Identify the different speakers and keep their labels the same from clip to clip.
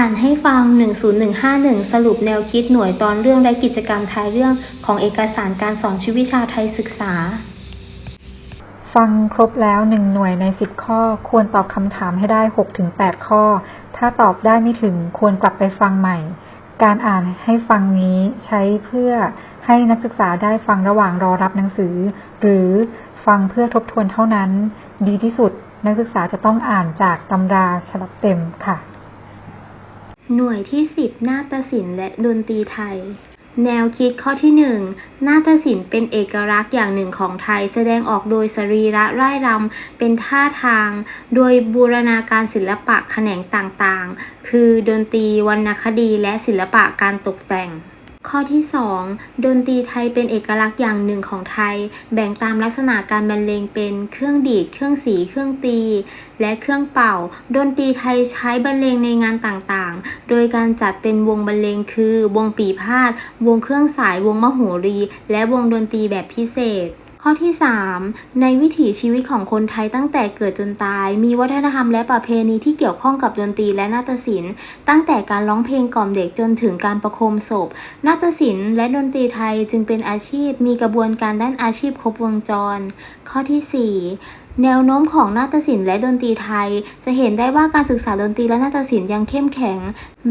Speaker 1: อ่านให้ฟัง 10151 สรุปแนวคิดหน่วยตอนเรื่องและกิจกรรมท้ายเรื่องของเอกสารการสอนชีววิชาไทยศึกษา
Speaker 2: ฟังครบแล้วหนึ่งหน่วยในสิบข้อ ควรตอบคำถามให้ได้หกถึงแปดข้อ ถ้าตอบได้ไม่ถึงควรกลับไปฟังใหม่ การอ่านให้ฟังนี้ใช้เพื่อให้นักศึกษาได้ฟังระหว่างรอรับหนังสือ หรือฟังเพื่อทบทวนเท่านั้น ดีที่สุดนักศึกษาจะต้องอ่านจากตำราฉบับเต็มค่ะ
Speaker 1: หน่วยที่ 10 นาฏศิลป์และดนตรีไทย แนวคิดข้อที่ 1 นาฏศิลป์เป็นเอกลักษณ์อย่างหนึ่งของไทย แสดงออกโดยสรีระร่ายรำเป็นท่าทาง โดยบูรณาการศิลปะแขนงต่างๆ คือดนตรีวรรณคดีและศิลปะการตกแต่ง ข้อที่ 2 ดนตรีไทยเป็นเอกลักษณ์อย่างหนึ่งของไทย แบ่งตามลักษณะการบรรเลงเป็นเครื่องดีด เครื่องสี เครื่องตี และเครื่องเป่า ดนตรีไทยใช้บรรเลงในงานต่างๆ โดยการจัดเป็นวงบรรเลงคือ วงปีพาด วงเครื่องสาย วงมโหรี และวงดนตรีแบบพิเศษ ข้อที่ 3 ในวิถีชีวิตของคนไทยตั้งแต่เกิดจนตาย มีวัฒนธรรมและประเพณีที่เกี่ยวข้องกับดนตรีและนาฏศิลป์ ตั้งแต่การร้องเพลงกล่อมเด็กจนถึงการประโคมศพ นาฏศิลป์และดนตรีไทยจึงเป็นอาชีพมีกระบวนการด้านอาชีพครบวงจร ข้อที่ 4 แนวโน้มของนาฏศิลป์และดนตรีไทย จะเห็นได้ว่าการศึกษาดนตรีและนาฏศิลป์ยังเข้มแข็ง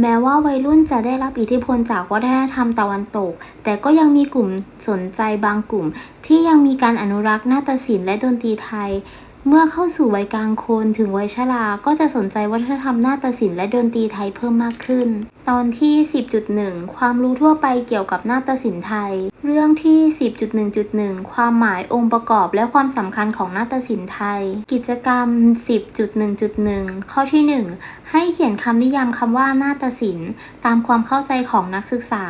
Speaker 1: แม้ว่าวัยรุ่นจะได้รับอิทธิพลจากวัฒนธรรมตะวันตก แต่ก็ยังมีกลุ่มสนใจบางกลุ่ม ที่ยังมีการอนุรักษ์นาฏศิลป์และดนตรีไทย เมื่อเข้าสู่วัยกลางคนถึงวัยชรา ก็จะสนใจวัฒนธรรมนาฏศิลป์และดนตรีไทยเพิ่มมากขึ้น ตอนที่ 10.1 ความรู้ทั่วไปเกี่ยวกับนาฏศิลป์ไทย เรื่องที่ 10.1.1 ความหมายองค์ประกอบและความสำคัญของนาฏศิลป์ไทย กิจกรรม 10.1.1 ข้อที่ 1 ให้เขียนคำนิยามคำว่านาฏศิลป์ ตามความเข้าใจของนักศึกษา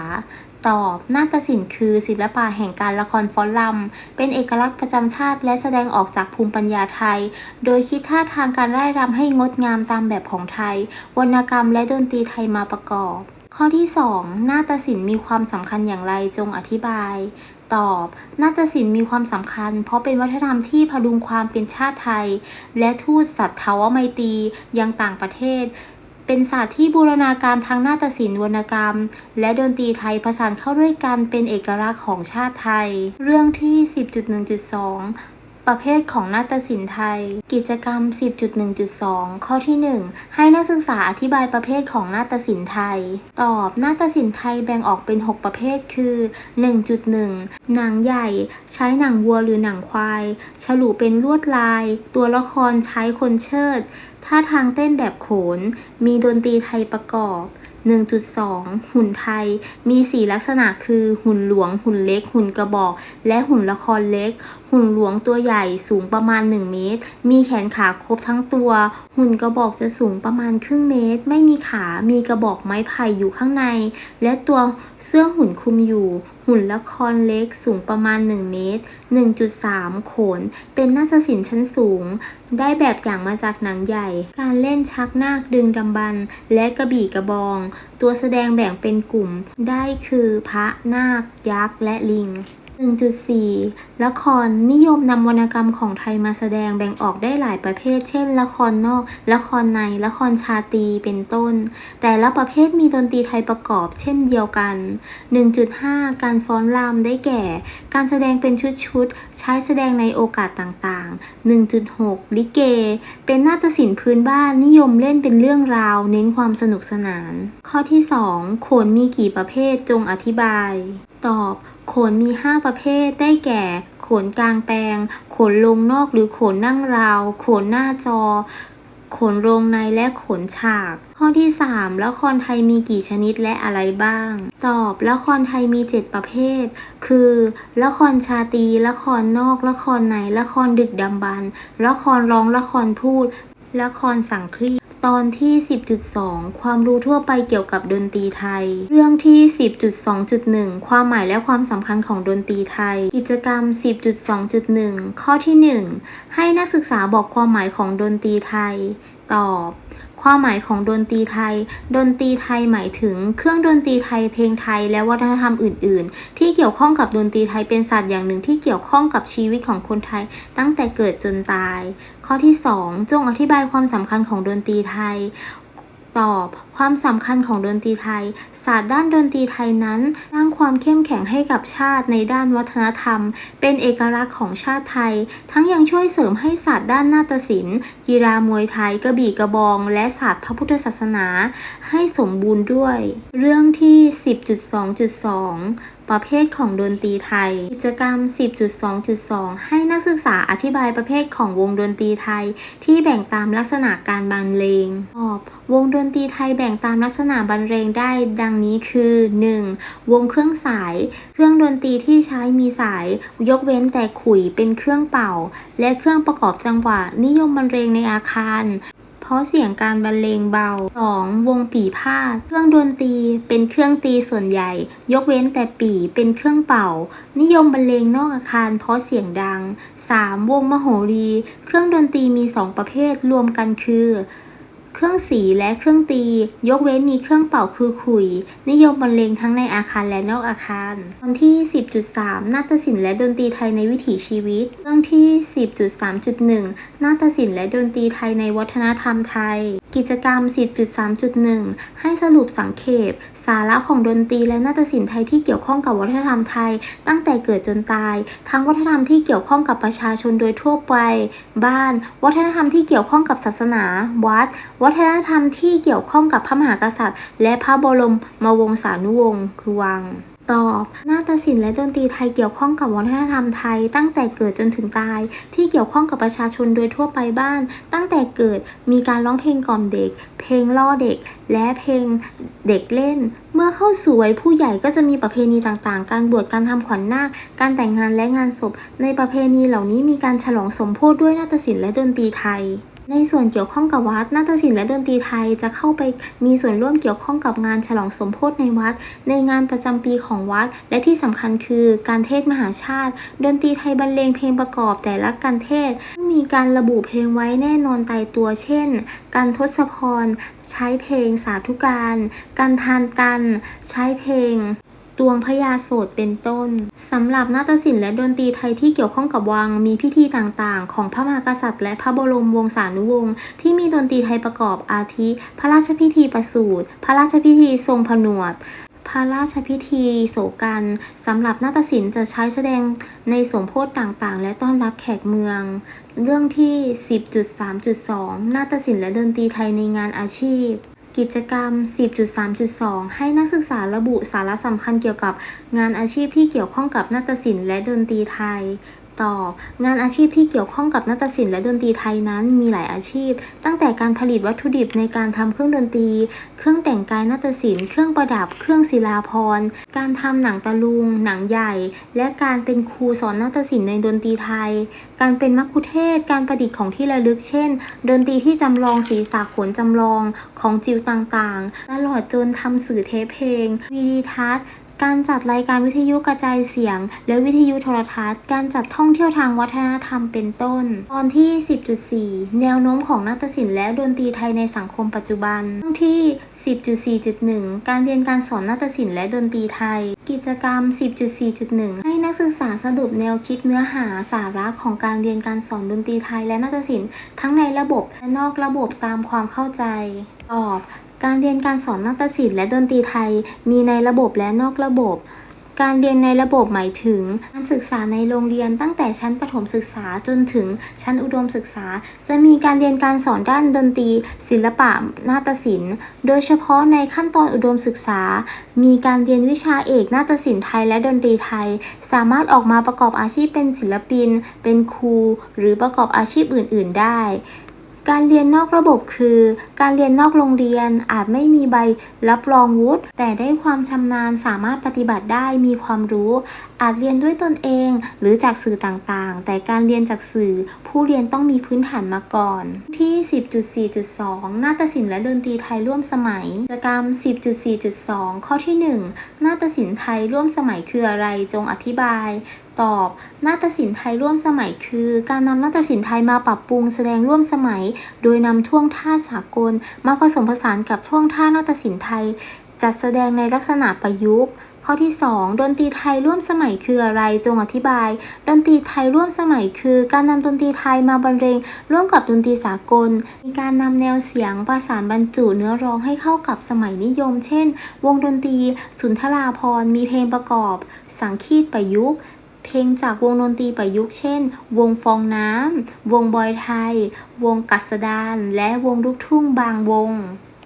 Speaker 1: ตอบนาฏศิลป์คือศิลปะแห่งการละครฟ้อนรำเป็นเอกลักษณ์ประจำชาติ และแสดงออกจากภูมิปัญญาไทย โดยคิดท่าทางการร่ายรำให้งดงามตามแบบของไทย วรรณกรรมและดนตรีไทยมาประกอบ ข้อที่ 2 นาฏศิลป์มีความสำคัญอย่างไรจงอธิบายตอบนาฏศิลป์มีความสำคัญ เพราะเป็นวัฒนธรรมที่พดุงความเป็นชาติไทย และทูตสัตว์เทวไมตรียังต่างประเทศ เป็นศาสตร์ที่บูรณาการทางนาฏศิลป์วรรณกรรม และดนตรีไทยผสานเข้าด้วยกันเป็นเอกลักษณ์ของชาติไทย เรื่องที่ 10.1.2 ประเภทของนาฏศิลป์ไทย กิจกรรม 10.1.2 ข้อที่ 1 ให้นักศึกษาอธิบายประเภทของนาฏศิลป์ไทย ตอบนาฏศิลป์ไทยแบ่งออกเป็น 6 ประเภทคือ 1.1 หนังใหญ่ ใช้หนังวัวหรือหนังควาย ฉลุเป็นลวดลาย ตัวละครใช้คนเชิดท่าทางเต้นแบบโขน มีดนตรีไทยประกอบ 1.2 หุ่นไทย มี 4 ลักษณะคือ หุ่นหลวง หุ่นเล็ก หุ่นกระบอก และหุ่นละครเล็ก หุ่นหลวงตัวใหญ่สูงประมาณ 1 เมตร มีแขนขาครบทั้งตัว หุ่นกระบอกจะสูงประมาณครึ่งเมตร ไม่มีขา มีกระบอกไม้ไผ่อยู่ข้างใน และตัวเสื้อหุ่นคลุมอยู่ หุ่นละครเล็กสูงประมาณ 1 เมตร 1.3 โขน เป็นนาฏศิลป์ชั้นสูง ได้แบบอย่างมาจากหนังใหญ่ การเล่นชักนาคดึงดำบัน และกระบี่กระบอง ตัวแสดงแบ่งเป็นกลุ่ม ได้คือพระนาคยักษ์และลิง 1.4 ละครนิยมนำวรรณกรรมของไทยมาแสดงแบ่งออกได้หลายประเภท เช่น ละครนอก ละครใน ละครชาตีเป็นต้น แต่ละประเภทมีดนตรีไทยประกอบเช่นเดียวกัน 1.5 การฟ้อนรำได้แก่ การแสดงเป็นชุดๆ ใช้แสดงในโอกาสต่างๆ 1.6 ลิเก เป็นนาฏศิลป์พื้นบ้านนิยมเล่นเป็นเรื่องราว เน้นความสนุกสนาน ข้อที่ 2 โขนมีกี่ประเภทจงอธิบาย ตอบ ขนมี 5 ประเภทได้แก่ ขนกลางแปลง ขนลงนอกหรือขนนั่งราว ขนหน้าจอ ขนโรงในและขนฉาก ข้อที่ 3 ละครไทยมีกี่ชนิดและอะไรบ้าง ตอบละครไทยมี 7 ประเภท คือ ละครชาตีละครนอก ละครใน ละครดึกดำบรรละครร้องละครพูด ละครสังครี ตอนที่ 10.2 ความรู้ทั่วไปเกี่ยวกับดนตรีไทย เรื่องที่ 10.2.1 ความหมายและความสำคัญของดนตรีไทย กิจกรรม 10.2.1 ข้อที่ 1 ให้นักศึกษาบอกความหมายของดนตรีไทย ตอบ ความหมายของดนตรีไทย ดนตรีไทยหมายถึง เครื่องดนตรีไทยเพลงไทยและวัฒนธรรมอื่น ๆ ที่เกี่ยวข้องกับดนตรีไทยเป็นศาสตร์อย่างหนึ่งที่เกี่ยวข้องกับชีวิตของคนไทย ตั้งแต่เกิดจนตาย ข้อที่ 2 จงอธิบายความสำคัญของดนตรีไทย ตอบ ความสำคัญของดนตรีไทย ศาสตร์ด้านดนตรีไทยนั้นสร้างความเข้มแข็งให้กับชาติในด้านวัฒนธรรม เป็นเอกลักษณ์ของชาติไทย ทั้งยังช่วยเสริมให้ศาสตร์ด้านนาฏศิลป์กีฬามวยไทยกระบี่กระบอง และศาสตร์พระพุทธศาสนา ให้สมบูรณ์ด้วย เรื่องที่ 10.2.2 ประเภทของดนตรีไทย กิจกรรม 10.2.2 ให้นักศึกษาอธิบายประเภทของวงดนตรีไทย ที่แบ่งตามลักษณะการบรรเลงตอบวงดนตรีไทยแบ่งตามลักษณะบรรเลงได้ดังนี้คือ 1. วงเครื่องสาย เครื่องดนตรีที่ใช้มีสาย ยกเว้นแต่ขลุ่ยเป็นเครื่องเป่า และเครื่องประกอบจังหวะนิยมบรรเลงในอาคาร เพราะเสียงการบรรเลงเบา 2. วงปี่พาดเครื่องดนตรีเป็นเครื่องตีส่วนใหญ่ ยกเว้นแต่ปี่เป็นเครื่องเป่า นิยมบรรเลงนอกอาคารเพราะเสียงดัง 3. วงมโหรี เครื่องดนตรีมี 2 ประเภทรวมกันคือ เครื่องสีและเครื่องตี ยกเว้นมีเครื่องเป่าคือขลุ่ยนิยมบรรเลงทั้งในอาคารและนอกอาคารตอนที่ 10.3นาฏศิลป์และดนตรีไทยในวิถีชีวิตเรื่องที่ 10.3.1นาฏศิลป์และดนตรีไทยในวัฒนธรรมไทย กิจกรรม 10.3.1 ให้สรุปสังเขป สาระของดนตรีและนาฏศิลป์ไทยที่เกี่ยวข้องกับวัฒนธรรมไทย ตั้งแต่เกิดจนตาย ทั้งวัฒนธรรมที่เกี่ยวข้องกับประชาชนโดยทั่วไป บ้าน วัฒนธรรมที่เกี่ยวข้องกับศาสนา วัด วัฒนธรรมที่เกี่ยวข้องกับพระมหากษัตริย์ และพระบรมมวงศานุวงศ์คือวัง ตอบนาฏศิลป์และดนตรีไทยเกี่ยวข้องกับวัฒนธรรมไทย ตั้งแต่เกิดจนถึงตาย ที่เกี่ยวข้องกับประชาชนโดยทั่วไปบ้าน ตั้งแต่เกิดมีการร้องเพลงกล่อมเด็ก เพลงล่อเด็ก และเพลงเด็กเล่น เมื่อเข้าสู่วัยผู้ใหญ่ก็จะมีประเพณีต่างๆ การบวชการทำขวัญนาคการแต่งงานและงานศพ ในประเพณีเหล่านี้มีการฉลองสมโพธิด้วยนาฏศิลป์และดนตรีไทย ในส่วนเกี่ยวข้องกับวัดนาฏศิลป์และดนตรีไทยจะเข้าไปมีส่วนร่วมเกี่ยวข้องกับงานฉลองสมโพธิในวัด ในงานประจำปีของวัด และที่สำคัญคือการเทศมหาชาติ ดนตรีไทยบรรเลงเพลงประกอบแต่ละการเทศ มีการระบุเพลงไว้แน่นอนตายตัว เช่น การทศพร ใช้เพลงสาธุการ การทานกัน ใช้เพลง ตวงพญาโสดเป็นต้น สำหรับนาฏศิลป์และดนตรีไทยที่เกี่ยวข้องกับวัง มีพิธีต่างๆ ของพระมหากษัตริย์และพระบรมวงศานุวงศ์ที่มีดนตรีไทยประกอบอาทิ พระราชพิธีประสูติพระราชพิธีทรงผนวด พระราชพิธีโศกันสำหรับนาฏศิลป์จะใช้แสดงในสมโพธิต่างๆ และต้อนรับแขกเมือง เรื่องที่ 10.3.2 นาฏศิลป์และดนตรีไทยในงานอาชีพ กิจกรรม 10.3.2 ให้นักศึกษาระบุสาระสำคัญเกี่ยวกับงานอาชีพที่เกี่ยวข้องกับนาฏศิลป์และดนตรีไทย ตองานอาชีพที่เกี่ยวข้องกับนาฏศิลป์และดนตรีไทยนั้นมีหลายอาชีพ ตั้งแต่การผลิตวัตถุดิบในการทำเครื่องดนตรี เครื่องแต่งกายนาฏศิลป์ เครื่องประดับ เครื่องศิลาภรณ์ การทำหนังตะลุง หนังใหญ่ และการเป็นครูสอนนาฏศิลป์ในดนตรีไทย การเป็นมัคคุเทศก์การประดิษฐ์ของที่ระลึก เช่น ดนตรีที่จำลองศีรษะขนจำลองของจิวต่างๆ ตลอดจนทำสื่อเทปเพลงวีดีทัศน์ การจัดรายการวิทยุกระจายเสียง และวิทยุโทรทัศน์ การจัดท่องเที่ยวทางวัฒนธรรมเป็นต้น ตอนที่ 10.4 แนวโน้มของนาฏศิลป์และดนตรีไทยในสังคมปัจจุบันเรื่องที่ 10.4.1 การเรียนการสอนนาฏศิลป์และดนตรีไทย กิจกรรม 10.4.1 ให้นักศึกษาสรุปแนวคิดเนื้อหาสาระของการเรียนการสอนดนตรีไทยและนาฏศิลป์ทั้งในระบบและนอกระบบตามความเข้าใจ ตอบ การเรียนการสอนนาฏศิลป์และดนตรีไทยมีในระบบและนอกระบบ การเรียนในระบบหมายถึง การศึกษาในโรงเรียนตั้งแต่ชั้นประถมศึกษาจนถึงชั้นอุดมศึกษา จะมีการเรียนการสอนด้านดนตรี ศิลปะนาฏศิลป์ โดยเฉพาะในขั้นตอนอุดมศึกษา มีการเรียนวิชาเอกนาฏศิลป์ไทยและดนตรีไทย สามารถออกมาประกอบอาชีพเป็นศิลปิน เป็นครู หรือประกอบอาชีพอื่น ๆ ได้ การเรียนนอกระบบคือ การเรียนนอกโรงเรียนอาจไม่มีใบรับรองวุฒิแต่ได้ความชำนาญสามารถปฏิบัติได้มีความรู้ อาจเรียนด้วยตนเอง หรือจากสื่อต่างๆ แต่การเรียนจากสื่อ ผู้เรียนต้องมีพื้นฐานมาก่อน ที่ 10.4.2 นาฏศิลป์และดนตรีไทยร่วมสมัยกิจกรรม 10.4.2 ข้อที่ 1 นาฏศิลป์ไทยร่วมสมัยคืออะไรจงอธิบาย ตอบ นาฏศิลป์ไทยร่วมสมัยคือ การนำนาฏศิลป์ไทยมาปรับปรุงแสดงร่วมสมัย โดยนำท่วงท่าสากล มาผสมผสานกับท่วงท่านาฏศิลป์ไทย จัดแสดงในลักษณะประยุกต์ข้อที่ 2 ดนตรีไทยร่วมสมัยคืออะไร จงอธิบาย ดนตรีไทยร่วมสมัยคือ การนำดนตรีไทยมาบรรเลงร่วมกับดนตรีสากล มีการนำแนวเสียงประสานบรรจุเนื้อร้องให้เข้ากับสมัยนิยม เช่น วงดนตรี สุนทราภรมีเพลงประกอบ สังคีตประยุกต์ เพลงจากวงดนตรีประยุกต์เช่น วงฟองน้ำ วงบอยไทย วงกัสดาน และวงลูกทุ่งบางวง